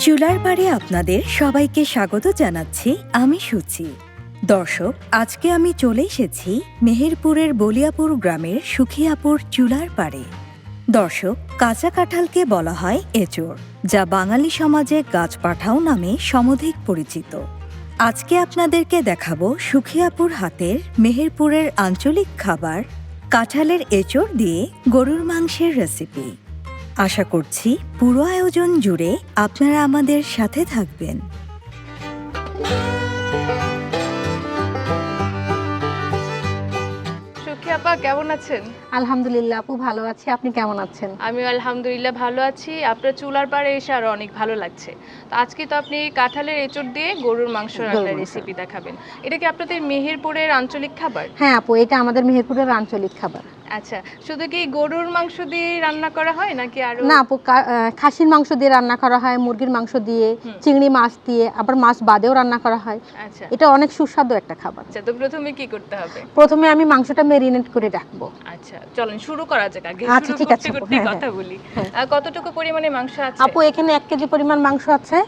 চুলার পাড়ে আপনাদের সবাইকে স্বাগত জানাচ্ছি আমি সুচি। দর্শক, আজকে আমি চলে এসেছি মেহেরপুরের বলিয়াপুর গ্রামের সুখিয়াপুর চুলার পাড়ে। দর্শক, কাঁচা কাঁঠালকে বলা হয় এচোর যা বাঙালি সমাজে গাছ পাঠাও নামে সমধিক পরিচিত। আজকে আপনাদেরকে দেখাবো সুখিয়াপুর হাতের মেহেরপুরের আঞ্চলিক খাবার, কাঁঠালের এচোর দিয়ে গরুর মাংসের রেসিপি আশা করছি পুরো আয়োজন জুড়ে আপনারা আমাদের সাথে থাকবেন। সুখী আপা কেমন আছেন? আলহামদুলিল্লাহ আপু ভালো আছি আপনি কেমন আছেন? আমি আলহামদুলিল্লাহ ভালো আছি। আপনার চুলার পাড়ে এসে আরও অনেক ভালো লাগছে। তো আজকে তো আপনি কাঁঠালের এঁচড় দিয়ে গরুর মাংস রান্নার মাংস। রেসিপি দেখাবেন। এটা কি আপনাদের মেহেরপুরের আঞ্চলিক খাবার? হ্যাঁ আপু এটা আমাদের মেহেরপুরের আঞ্চলিক খাবার। আচ্ছা শুধু কি গরুর মাংস দিয়ে রান্না করা হয় নাকি আরও? না আপু খাসির মাংস দিয়ে রান্না করা হয় মুরগির মাংস দিয়ে চিংড়ি মাছ দিয়ে আবার মাছ বাদেও রান্না করা হয়। আচ্ছা। এটা অনেক সুস্বাদু একটা খাবার। আচ্ছা তো প্রথমে কি করতে হবে? প্রথমে আমি মাংসটা মেরিনেট করে রাখব। আচ্ছা চলেন শুরু করা যাক আগে। আচ্ছা, ঠিক আছে হ্যাঁ, কথা বলি। হ্যাঁ। কতটুকু পরিমাণে মাংস আছে? আপু এখানে এক কেজি পরিমাণ মাংস আছে।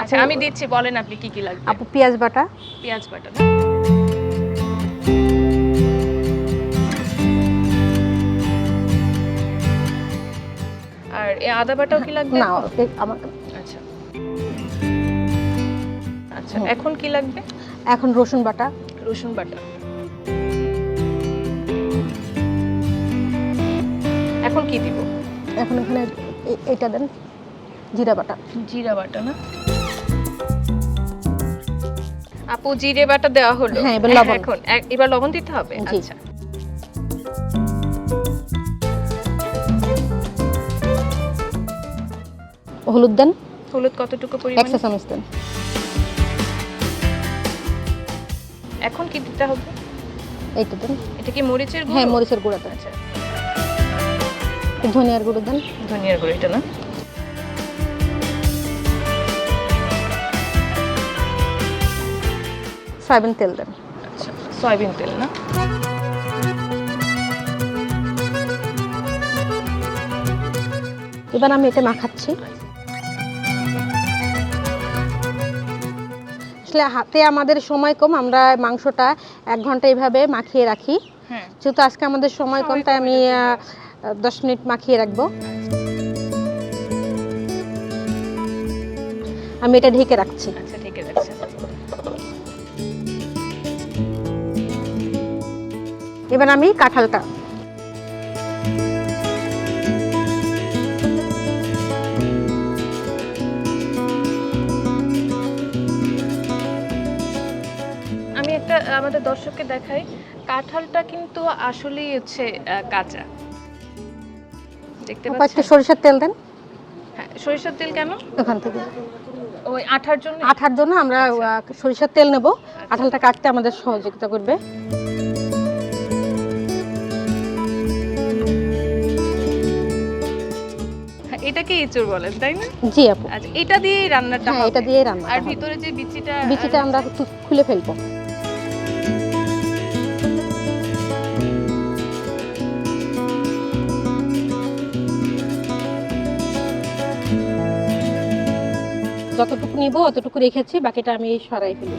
আচ্ছা আমি দিচ্ছি বলেন আপনি কি কি লাগবে? আপু পেঁয়াজ বাটা। পেঁয়াজ বাটা। আর এই আদা বাটাও কি লাগবে? না আমার আচ্ছা। আচ্ছা এখন কি লাগবে? এখন রসুন বাটা। রসুন বাটা। এখন কি দিব? এখন এখানে এটা দেন জিরা বাটা। জিরা বাটা না? আপু জিরে বাটা দেওয়া হলো। হ্যাঁ, এবার লবণ। এখন এবার লবণ দিতে হবে। আচ্ছা। হলুদ দেন। হলুদ কতটুকু এক পরিমাণে? চা চামচ দেন। এখন কি দিতে হবে? এইটা দেন। এটা কি মরিচের গুঁড়ো? হ্যাঁ মরিচের গুঁড়া দেন। আচ্ছা। ধনিয়ার গুঁড়ো দেন। ধনিয়ার গুঁড়ো এটা না? সয়াবিন তেল দেন। আচ্ছা সয়াবিন তেল না? এবার আমি এটা মাখাচ্ছি। আসলে হাতে আমাদের সময় কম আমরা মাংসটা এক ঘণ্টা এইভাবে মাখিয়ে রাখি। হ্যাঁ। যেহেতু আজকে আমাদের সময় কম তাই আমি দশ মিনিট মাখিয়ে রাখব। আমি এটা ঢেকে রাখছি। আচ্ছা ঠিক আছে এবার আমি কাঁঠালটা আমাদের দর্শককে দেখাই কাঁঠালটা কিন্তু আসলেই হচ্ছে কাঁচা। দেখতে পাচ্ছেন? সরিষার তেল দেন। হ্যাঁ সরিষার তেল কেন? ওখান থেকে। ওই আঠার জন্য? আঠার জন্য আমরা সরিষার তেল নেব। আঠালটা কাটতে আমাদের সহযোগিতা করবে। হ্যাঁ, এটাকে এঁচড় বলেন তাই না? জি আপু। আচ্ছা এটা দিয়ে রান্নাটা হ্যাঁ এটা হবে। দিয়ে রান্না আর ভিতরে যে বিচিটা বিচিটা আমরা খুলে ফেলব। যতটুকু নিব অতটুকু রেখেছি বাকিটা আমি সরাই ফেলি।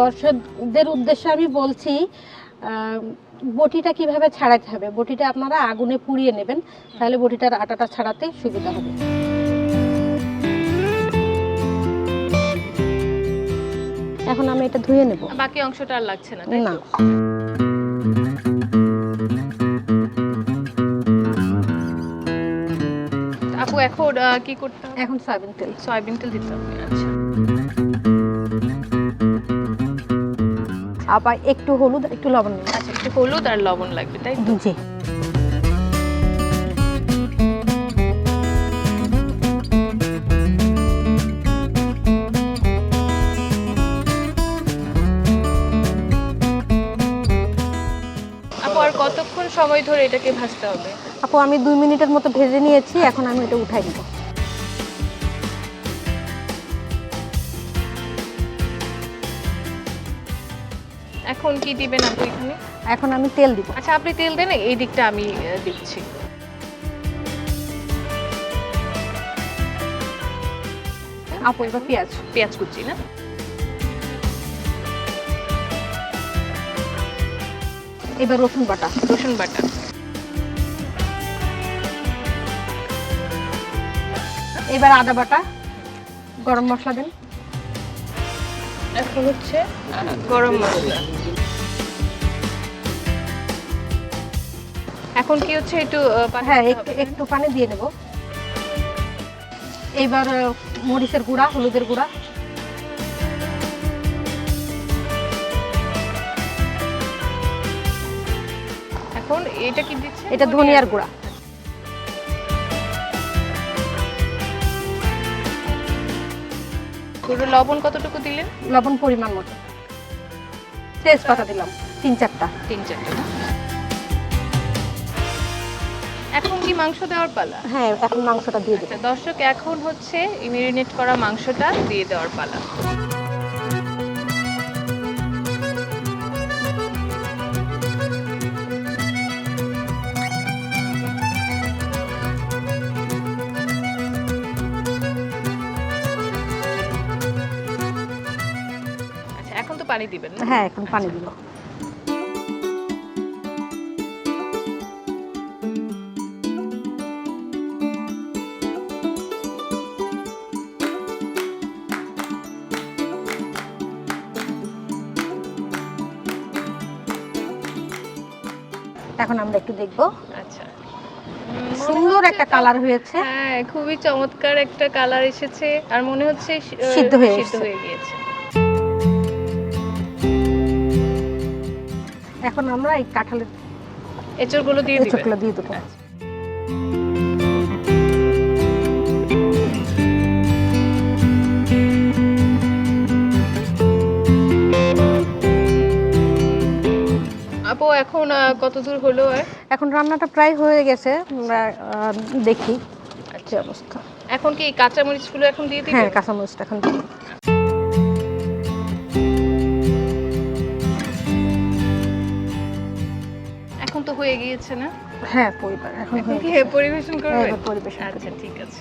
দর্শকদের উদ্দেশ্যে আমি বলছি বটিটা কীভাবে ছাড়াতে হবে? বটিটা আপনারা আগুনে পুড়িয়ে নেবেন তাহলে বটিটার আটাটা ছাড়াতে সুবিধা হবে। এখন আমি এটা ধুয়ে নেব। বাকি অংশটা আর লাগছে না না। আপু এখন কি করতে হবে? এখন সয়াবিন তেল। সয়াবিন তেল দিতে হবে আচ্ছা। আবার একটু হলুদ একটু লবণ নেব আচ্ছা একটু হলুদ আর লবণ লাগবে তাই তো? জি। আর কতক্ষণ সময় ধরে এটাকে ভাজতে হবে? আপু আমি দুই মিনিটের মতো ভেজে নিয়েছি এখন আমি এটা উঠাই দিব। এখন কি দিবেন আপু এখানে? এখন আমি তেল দিব। আচ্ছা আপনি তেল দেন এই দিকটা আমি দিচ্ছি। আপু এবার পেঁয়াজ। পেঁয়াজ কুচি না? এবার রসুন বাটা। রসুন বাটা। এবার আদা বাটা গরম মশলা দেন। এখন হচ্ছে গরম মশলা। এখন কি হচ্ছে একটু হ্যাঁ একটু পানি দিয়ে নেব। এবার মরিচের গুঁড়া হলুদের গুঁড়া। এখন এটা কি দিচ্ছে এটা ধনিয়ার গুঁড়া। গুঁড়ো লবণ কতটুকু দিলেন? লবণ পরিমাণ মতো। তেজপাতা দিলাম তিন চারটা। তিন চারটা এখন কি মাংস দেওয়ার পালা? হ্যাঁ এখন মাংসটা দিয়ে দিচ্ছি দর্শক এখন হচ্ছে মেরিনেট করা মাংসটা দিয়ে দেওয়ার পালা। পানি দিবেন হ্যাঁ এখন পানি দিব। এখন আমরা একটু দেখব। আচ্ছা। সুন্দর একটা কালার হয়েছে। হ্যাঁ খুবই চমৎকার একটা কালার এসেছে আর মনে হচ্ছে সিদ্ধ। হয়ে গিয়েছে। এখন আমরা এই কাঁঠালের এঁচড়গুলো দিয়ে এঁচড়গুলো দিয়ে দেবো। আপু এখন কত দূর হলো এখন রান্নাটা প্রায় হয়ে গেছে আমরা দেখি। কি অবস্থা এখন কি কাঁচা মরিচগুলো এখন দিয়ে হ্যাঁ দিবেন কাঁচামরিচটা এখন দিই। হয়ে গিয়েছে না? হ্যাঁ পরিবার। এখন। পরিবেশন হ্যাঁ, পরিবেশন আচ্ছা ঠিক আছে।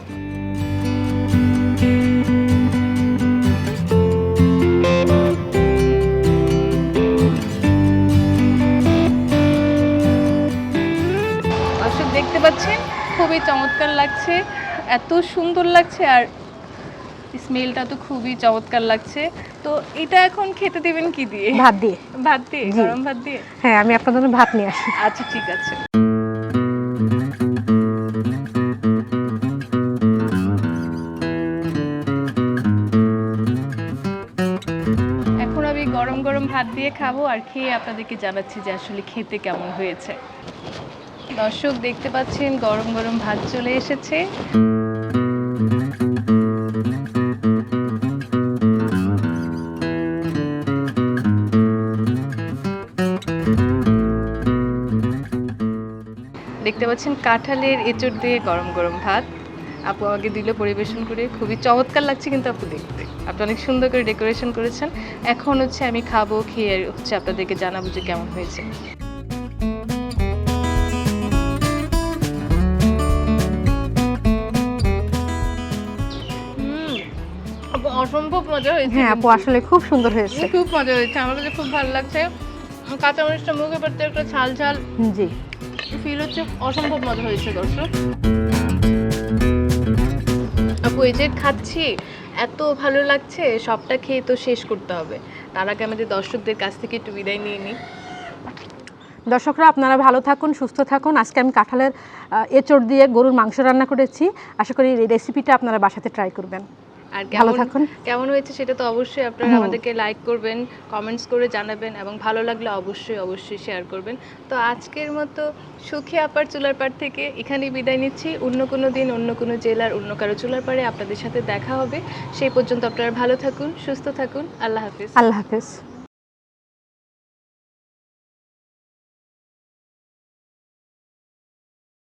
দেখতে পাচ্ছেন? খুবই চমৎকার লাগছে এত সুন্দর লাগছে আর স্মেলটা তো খুবই চমৎকার লাগছে। তো এটা এখন খেতে দিবেন কি দিয়ে? ভাত দিয়ে। ভাত দিয়ে? গরম ভাত দিয়ে? হ্যাঁ আমি আপনার জন্য ভাত নিয়ে আসি। আচ্ছা ঠিক আছে। এখন আমি গরম গরম ভাত দিয়ে খাব আর খেয়ে আপনাদেরকে জানাচ্ছি যে আসলে খেতে কেমন হয়েছে। দর্শক দেখতে পাচ্ছেন গরম গরম ভাত চলে এসেছে। দেখতে পাচ্ছেন কাঁঠালের এঁচড় দিয়ে গরম গরম ভাত। আপু আমাকে দিল পরিবেশন করে। খুবই চমৎকার লাগছে কিন্তু আপু দেখতে। আপনি অনেক সুন্দর করে ডেকোরেশন করেছেন। এখন হচ্ছে আমি খাব খেয়ে হচ্ছে আপনাদেরকে জানাব যে কেমন হয়েছে। অসম্ভব মজা হয়েছে হ্যাঁ আপু আসলে খুব সুন্দর হয়েছে। খুব মজা হয়েছে আমার কাছে খুব ভালো লাগছে। কাঁচা মরিচটা মুখে পড়তে একটা ঝাল ঝাল। জি। ফিল হচ্ছে অসম্ভব মজা হয়েছে, দর্শক। আপু, এই যে খাচ্ছি, এত ভালো লাগছে, সবটা খেয়ে তো শেষ করতে হবে। তার আগে আমাদের দর্শকদের কাছ থেকে একটু বিদায় নিয়ে নিই। দর্শকরা, আপনারা ভালো থাকুন, সুস্থ থাকুন। আজকে আমি কাঁঠালের এঁচড় দিয়ে গরুর মাংস রান্না করেছি। আশা করি এই রেসিপিটা আপনারা বাসাতে ট্রাই করবেন। আর ভালো থাকুন। কেমন হয়েছে সেটা তো অবশ্যই আপনারা আমাদেরকে লাইক করবেন কমেন্টস করে জানাবেন এবং ভালো লাগলে অবশ্যই অবশ্যই শেয়ার করবেন। তো আজকের মতো সুখী আপার চুলার পাড় থেকে এখানেই বিদায় নিচ্ছি। অন্য কোনো দিন অন্য কোনো জেলার অন্য কারও চুলার পাড়ে আপনাদের সাথে দেখা হবে। সেই পর্যন্ত আপনারা ভালো থাকুন সুস্থ থাকুন। আল্লাহ হাফিজ। আল্লাহ হাফেজ।